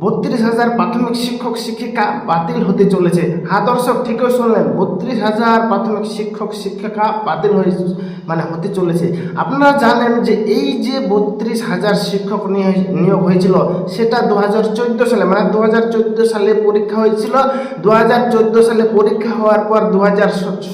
বত্রিশ হাজার প্রাথমিক শিক্ষক শিক্ষিকা বাতিল হতে চলেছে। হ্যাঁ দর্শক, ঠিকই শুনলেন, বত্রিশ হাজার প্রাথমিক শিক্ষক শিক্ষিকা বাতিল হয়ে মানে হতে চলেছে। আপনারা জানেন যে এই যে বত্রিশ হাজার শিক্ষক নিয়ে- নিয়োগ হয়েছিল, সেটা দু হাজার চোদ্দ সালে মানে দু হাজার চোদ্দ সালে পরীক্ষা হয়েছিল। দু হাজার চোদ্দ সালে পরীক্ষা হওয়ার পর দু হাজার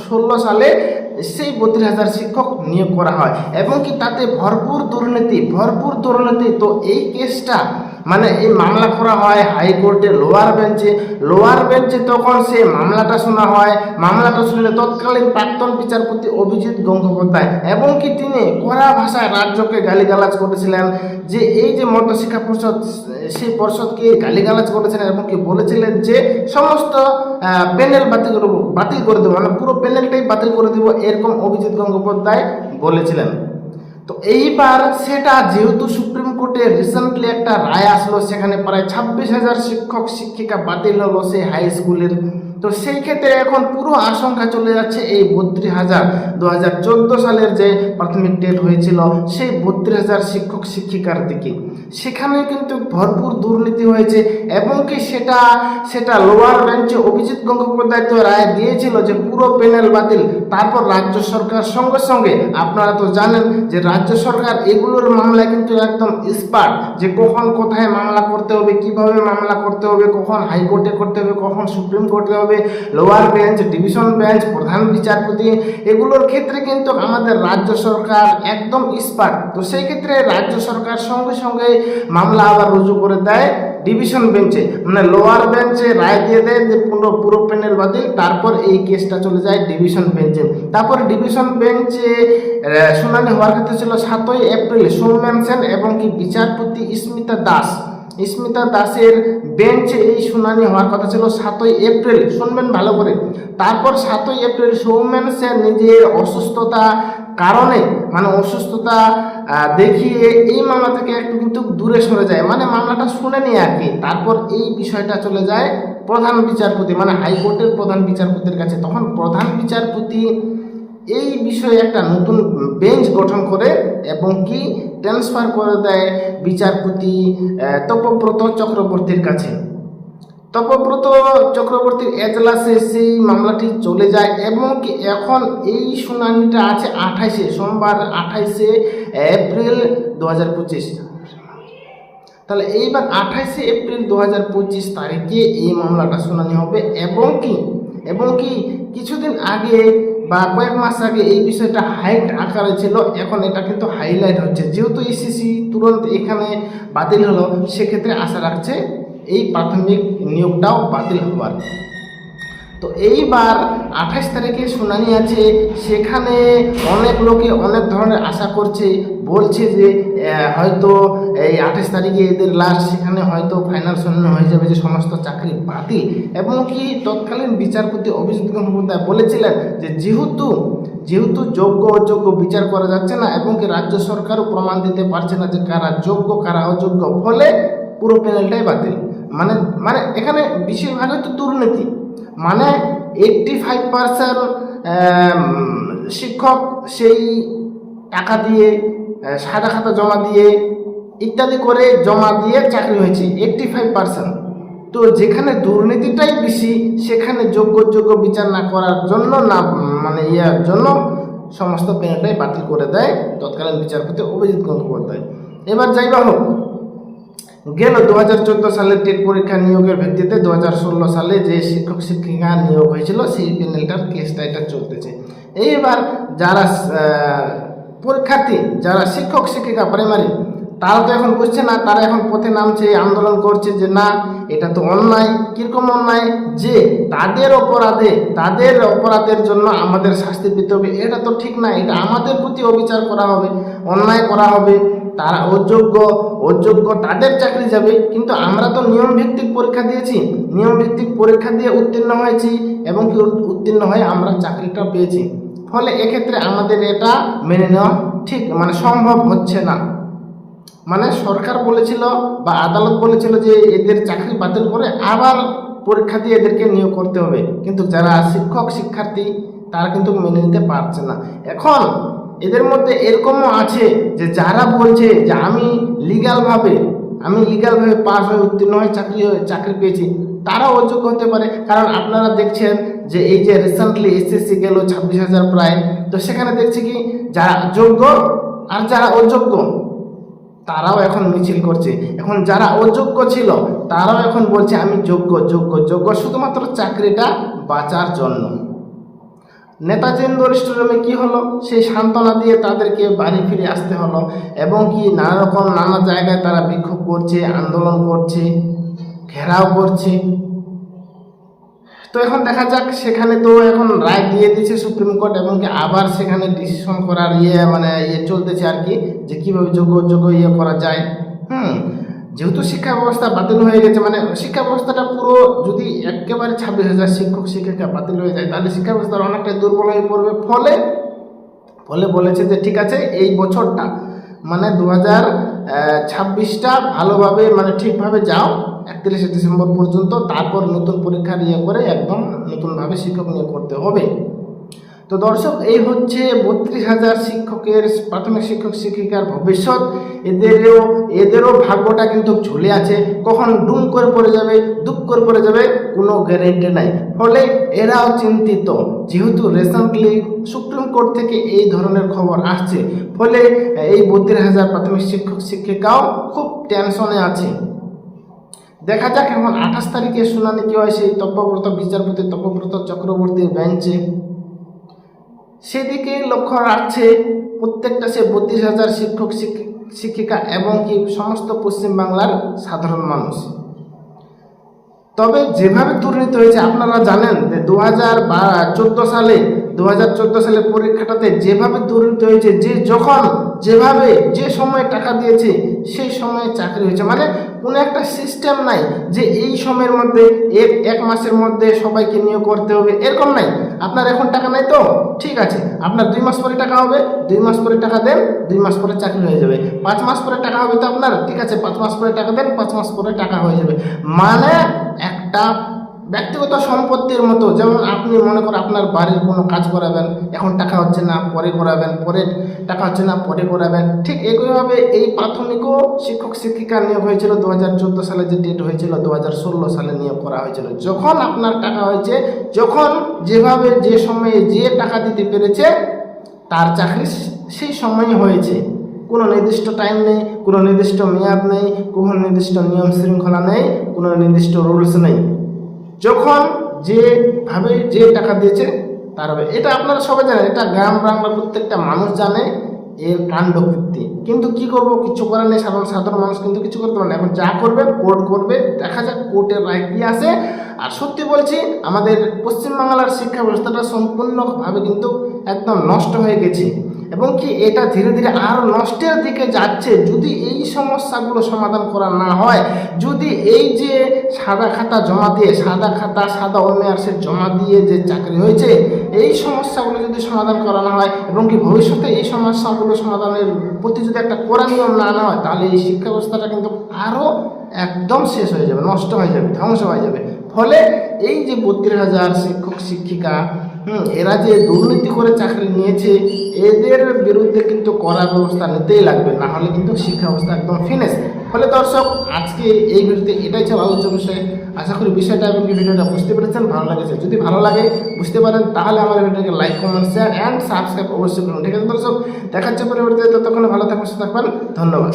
ষোলো সালে সেই বত্রিশ হাজার শিক্ষক নিয়োগ করা হয়। এবং কি তাতে ভরপুর দুর্নীতি ভরপুর দুর্নীতি, তো এই কেসটা মানে এই মামলা করা হয় হাইকোর্টে লোয়ার বেঞ্চে লোয়ার বেঞ্চে তখন সে মামলাটা শোনা হয়। মামলাটা শুনলে তৎকালীন প্রাক্তন বিচারপতি অভিজিৎ গঙ্গোপাধ্যায় এবং কি তিনি কড়া ভাষায় রাজ্যকে গালিগালাজ করেছিলেন যে এই যে মধ্যশিক্ষা পর্ষদ, সেই পর্ষদকে গালিগালাজ করেছিলেন এবং কি বলেছিলেন যে সমস্ত প্যানেল বাতিল বাতিল করে দেবো মানে পুরো প্যানেলটাই বাতিল করে দেবো এরকম অভিজিৎ গঙ্গোপাধ্যায় বলেছিলেন। তো এইবার সেটা যেহেতু সুপ্রিম কোর্টে রিসেন্টলি একটা রায় আসলো, সেখানে প্রায় ছাব্বিশ হাজার শিক্ষক শিক্ষিকা বাতিল হলো সেই হাই স্কুলের তো সেই ক্ষেত্রে এখন পুরো আশঙ্কা চলে যাচ্ছে এই বত্রিশ হাজার দু সালের যে প্রাথমিক টেট হয়েছিল সেই বত্রিশ হাজার শিক্ষক শিক্ষিকার দিকে। সেখানে কিন্তু ভরপুর দুর্নীতি হয়েছে এবং কি সেটা সেটা লোয়ার বেঞ্চে অভিজিৎ গঙ্গোপাধ্যায় তো রায় দিয়েছিল যে পুরো প্যানেল বাতিল, তারপর রাজ্য সরকার সঙ্গে সঙ্গে, আপনারা তো জানেন যে রাজ্য সরকার এগুলোর মামলায় কিন্তু একদম স্পার্ট যে কখন কোথায় মামলা করতে হবে, কীভাবে মামলা করতে হবে, কখন হাইকোর্টে করতে হবে, কখন সুপ্রিম কোর্টে হবে লোয়ার বেঞ্চ ডিভিশন বেঞ্চ প্রধান বিচারপতি, এগুলোর ক্ষেত্রে কিন্তু আমাদের রাজ্য সরকার একদম স্পার্ট তো সেই ক্ষেত্রে রাজ্য সরকার সঙ্গে সঙ্গে মামলা আবার রুজু করে দেয় ডিভিশন বেঞ্চে মানে লোয়ার বেঞ্চে রায় দিয়ে দেয় যে পুরো পুরো প্যানেল বাতিল, তারপর এই কেসটা চলে যায় ডিভিশন বেঞ্চে তারপর ডিভিশন বেঞ্চে শুনানি হওয়ার কথা ছিল সাতই এপ্রিল সৌম্যান সেন এবং কি বিচারপতি স্মিতা দাস। স্মিতা দাসের বেঞ্চে এই শুনানি হওয়ার কথা ছিল সাতই এপ্রিল। শুনবেন ভালো করে। তারপর সাতই এপ্রিল সৌমেন সেন নিজের অসুস্থতা কারণে মানে অসুস্থতা দেখিয়ে এই মামলা থেকে একটু কিন্তু দূরে সরে যায়। মানে মামলাটা শুনে নিয়ে আর কি। তারপর এই বিষয়টা চলে যায় প্রধান বিচারপতি মানে হাইকোর্টের প্রধান বিচারপতির কাছে। তখন প্রধান বিচারপতি এই বিষয়ে একটা নতুন বেঞ্চ গঠন করে এবং কি ট্রান্সফার করে দেয় বিচারপতি তপব্রত চক্রবর্তীর কাছে। তপব্রত চক্রবর্তীর এজলাসে সেই মামলাটি চলে যায় এবং এখন এই শুনানিটা আছে আঠাইশে, সোমবার আঠাইশে এপ্রিল দু হাজার পঁচিশ। তাহলে এইবার আঠাইশে এপ্রিল দু হাজার পঁচিশ তারিখে এই মামলাটা শুনানি হবে এবং কি এবং কি কিছুদিন আগে বা কয়েক মাস আগে এই বিষয়টা হাইট আকারে ছিল, এখন এটা কিন্তু হাইলাইট হচ্ছে। যেহেতু ইসিসি তুরন্ত এখানে বাতিল হলো, সেক্ষেত্রে আশা রাখছে এই প্রাথমিক নিয়োগটাও বাতিল হবার। তো এইবার আঠাশ তারিখে শুনানি আছে, সেখানে অনেক লোকে অনেক ধরনের আশা করছে বলছে যে হয়তো এই আঠাশ তারিখে এদের লাস্ট সেখানে হয়তো ফাইনাল শুনানি হয়ে যাবে যে সমস্ত চাকরি বাতিল। এবং কি তৎকালীন বিচারপতি অভিজিৎ গঙ্গোপাধ্যায় বলেছিলেন যে, যেহেতু যেহেতু যোগ্য অযোগ্য বিচার করা যাচ্ছে না এবং কি রাজ্য সরকারও প্রমাণ দিতে পারছে না যে কারা যোগ্য, কারা অযোগ্য, ফলে পুরো প্যানেলটাই বাতিল। মানে মানে এখানে বেশিরভাগই তো দুর্নীতি। মানে এইটটি ফাইভ পার্সেন্ট শিক্ষক সেই টাকা দিয়ে সাদা খাতা জমা দিয়ে ইত্যাদি করে জমা দিয়ে চাকরি হয়েছে এইটটি ফাইভ পার্সেন্ট তো যেখানে দুর্নীতিটাই বেশি, সেখানে যোগ্য যোগ্য বিচার না করার জন্য না মানে ইয়ার জন্য সমস্ত প্যানেলটাই বাতিল করে দেয় তৎকালীন বিচারপতি অভিজিৎ গঙ্গোপাধ্যায়। এবার যাইবা হোক, গেল দু হাজার চোদ্দ সালের টেট পরীক্ষা নিয়োগের ভিত্তিতে দু হাজার ষোলো সালে যে শিক্ষক শিক্ষিকা নিয়োগ হয়েছিল, সেই প্যানেলটার কেসটা এটা চলতেছে। এইবার যারা পরীক্ষার্থী, যারা শিক্ষক, শিক্ষিকা প্রাইমারি তারা তো এখন বুঝছে না, তারা এখন পথে নামছে, আন্দোলন করছে যে না, এটা তো অন্যায়, কীরকম অন্যায়, যে তাদের অপরাধে, তাদের অপরাধের জন্য আমাদের শাস্তি পেতে হবে, এটা তো ঠিক না, এটা আমাদের প্রতি অবিচার করা হবে, অন্যায় করা হবে, তারা অযোগ্য অযোগ্য তাদের চাকরি যাবে, কিন্তু আমরা তো নিয়ম ভিত্তিক পরীক্ষা দিয়েছি নিয়ম ভিত্তিক পরীক্ষা দিয়ে উত্তীর্ণ হয়েছি, এবং কি উত্তীর্ণ হয়ে আমরা চাকরিটা পেয়েছি। ফলে এক্ষেত্রে আমাদের এটা মেনে নেওয়া ঠিক মানে সম্ভব হচ্ছে না। মানে সরকার বলেছিল বা আদালত বলেছিল যে এদের চাকরি বাতিল করে আবার পরীক্ষা দিয়ে এদেরকে নিয়োগ করতে হবে। কিন্তু যারা শিক্ষক, শিক্ষার্থী, তারা কিন্তু মেনে নিতে পারছে না। এখন এদের মধ্যে এরকমও আছে যে যারা বলছে যে আমি লিগ্যালভাবে আমি লিগালভাবে পাস হয়ে উত্তীর্ণ হয়ে চাকরি চাকরি পেয়েছি, তারাও অযোগ্য হতে পারে। কারণ আপনারা দেখছেন যে এই যে রিসেন্টলি এসএসসি গেল ছাব্বিশ হাজার প্রায় তো সেখানে দেখছি কি যারা যোগ্য আর যারা অযোগ্য, তারাও এখন মিছিল করছে। এখন যারা অযোগ্য ছিল, তারাও এখন বলছে, আমি যোগ্য যোগ্য যোগ্য। শুধুমাত্র চাকরিটা বাঁচার জন্য। নেতাজি ইন্দোর স্টেডিয়ামে কি হলো? সেই সান্ত্বনা দিয়ে তাদেরকে বাড়ি ফিরে আসতে হলো। এবং কি নানা রকম নানা জায়গায় তারা বিক্ষোভ করছে, আন্দোলন করছে, ঘেরাও করছে। তো এখন দেখা যাক, সেখানে তো এখন রায় দিয়ে দিয়েছে সুপ্রিম কোর্ট এবং কি আবার সেখানে ডিসিশন করার ইয়ে মানে ইয়ে চলতেছে আর কি, যে কীভাবে যোগ্য যোগ্য ইয়ে করা যায়। হুম, যেহেতু শিক্ষা ব্যবস্থা বাতিল হয়ে গেছে মানে শিক্ষা ব্যবস্থাটা পুরো যদি একেবারে ছাব্বিশ হাজার শিক্ষক, শিক্ষিকা বাতিল হয়ে যায়, তাহলে শিক্ষা ব্যবস্থা অনেকটাই দুর্বল হয়ে পড়বে। ফলে ফলে বলেছে যে ঠিক আছে, এই বছরটা মানে দু হাজার ছাব্বিশটা ভালোভাবে মানে ঠিকভাবে যাও। একত্রিশে ডিসেম্বর পর্যন্ত, তারপর নতুন পরীক্ষা ইয়ে করে একদম নতুনভাবে শিক্ষক নিয়োগ করতে হবে। তো দর্শক, এই হচ্ছে বত্রিশ হাজার শিক্ষকের, প্রাথমিক শিক্ষক শিক্ষিকার ভবিষ্যৎ। এদেরও এদেরও ভাগ্যটা কিন্তু ঝুলে আছে। কখন ডুম করে পড়ে যাবে, দুপ করে পড়ে যাবে, কোনো গ্যারেন্টি নাই। ফলে এরাও চিন্তিত। যেহেতু রিসেন্টলি সুপ্রিম কোর্ট থেকে এই ধরনের খবর আসছে, ফলে এই বত্রিশ হাজার প্রাথমিক শিক্ষক শিক্ষিকাও খুব টেনশনে আছে। দেখা যাক এখন আঠাশ তারিখে শুনানি কি হয়, সেই তপ্যব্রত বিচারপতি তপ্যব্রত চক্রবর্তীর বেঞ্চে। সেদিকে লক্ষ্য রাখছে প্রত্যেকটা সে বত্রিশ হাজার শিক্ষক, শিক্ষি- শিক্ষিকা এবং কি সমস্ত পশ্চিমবাংলার সাধারণ মানুষ। তবে যেভাবে দুর্নীতি হয়েছে, আপনারা জানেন যে দু হাজার চোদ্দ সালে দু হাজার সালের পরীক্ষাটাতে যেভাবে দুর্নীতি হয়েছে, যে যখন, যেভাবে, যে সময় টাকা দিয়েছে সেই সময়ে চাকরি হয়েছে। মানে কোনো একটা সিস্টেম নাই যে এই সময়ের মধ্যে, এক এক মাসের মধ্যে সবাইকে নিয়োগ করতে হবে, এরকম নাই। আপনার এখন টাকা নাই তো? ঠিক আছে। আপনার দুই মাস পরে টাকা হবে, দুই মাস পরে টাকা দেন, দুই মাস পরে চাকরি হয়ে যাবে। পাঁচ মাস পরে টাকা হবে তো আপনার? ঠিক আছে, পাঁচ মাস পরে টাকা দেন, পাঁচ মাস পরে টাকা হয়ে যাবে। মানে একটা ব্যক্তিগত সম্পত্তির মতো, যেমন আপনি মনে করেন আপনার বাড়ির কোনো কাজ করাবেন, এখন টাকা হচ্ছে না, পরে করাবেন, পরে টাকা হচ্ছে না, পরে করাবেন, ঠিক একইভাবে এই প্রাথমিকও শিক্ষক শিক্ষিকা নিয়োগ হয়েছিল দু হাজার চোদ্দ সালে, যে ডেট হয়েছিল দু হাজার ষোলো সালে নিয়োগ করা হয়েছিল। যখন আপনার টাকা হয়েছে, যখন যেভাবে যে সময়ে যে টাকা দিতে পেরেছে, তার চাকরি সেই সময় হয়েছে। কোনো নির্দিষ্ট টাইম নেই, কোনো নির্দিষ্ট মেয়াদ নেই, কোনো নির্দিষ্ট নিয়ম শৃঙ্খলা নেই, কোনো নির্দিষ্ট রুলস নেই। যখন যেভাবে যে টাকা দিয়েছে, তার হবে। এটা আপনারা সবাই জানেন, এটা গ্রাম বাংলার প্রত্যেকটা মানুষ জানে, এর কাণ্ড কীর্তি কিন্তু কি করব? কিছু করার নেই, সাধারণ সাধারণ মানুষ কিন্তু কিছু করতে পারে না। এখন যা করবে, কোর্ট করবে, দেখা যাক কোর্টের রায় কী আসে আর সত্যি বলছি, আমাদের পশ্চিমবাংলার শিক্ষা ব্যবস্থাটা সম্পূর্ণভাবে কিন্তু একদম নষ্ট হয়ে গেছে। এবং কি এটা ধীরে ধীরে আরও নষ্টের দিকে যাচ্ছে। যদি এই সমস্যাগুলো সমাধান করা না হয়, যদি এই যে সাদা খাতা জমা দিয়ে, সাদা খাতা, সাদা ওমেয়ার্সে জমা দিয়ে যে চাকরি হয়েছে, এই সমস্যাগুলো যদি সমাধান করা না হয় এবং কি ভবিষ্যতে এই সমস্যাগুলো সমাধানের প্রতি যদি একটা কড়া নিয়ম না আনা হয়, তাহলে এই শিক্ষা ব্যবস্থাটা কিন্তু আরও একদম শেষ হয়ে যাবে, নষ্ট হয়ে যাবে, ধ্বংস হয়ে যাবে। ফলে এই যে বত্রিশ হাজার শিক্ষক, শিক্ষিকা হুম এরা যে দুর্নীতি করে চাকরি নিয়েছে, এদের বিরুদ্ধে কিন্তু কড়া ব্যবস্থা নিতেই লাগবে, না হলে কিন্তু শিক্ষা ব্যবস্থা একদম ফিনিশ ফলে দর্শক, আজকে এই ভিডিওতে এটাই ছিল আলোচ্য বিষয়। আশা করি বিষয়টা এবং ভিডিওটা বুঝতে পেরেছেন, ভালো লাগেছে। যদি ভালো লাগে, বুঝতে পারেন, তাহলে আমার ভিডিওকে like comment share and subscribe অবশ্যই করুন। ঠিক আছে দর্শক, দেখাচ্ছে পরিবর্তে ততক্ষণ ভালো থাকবেন সুস্থ থাকবেন। ধন্যবাদ।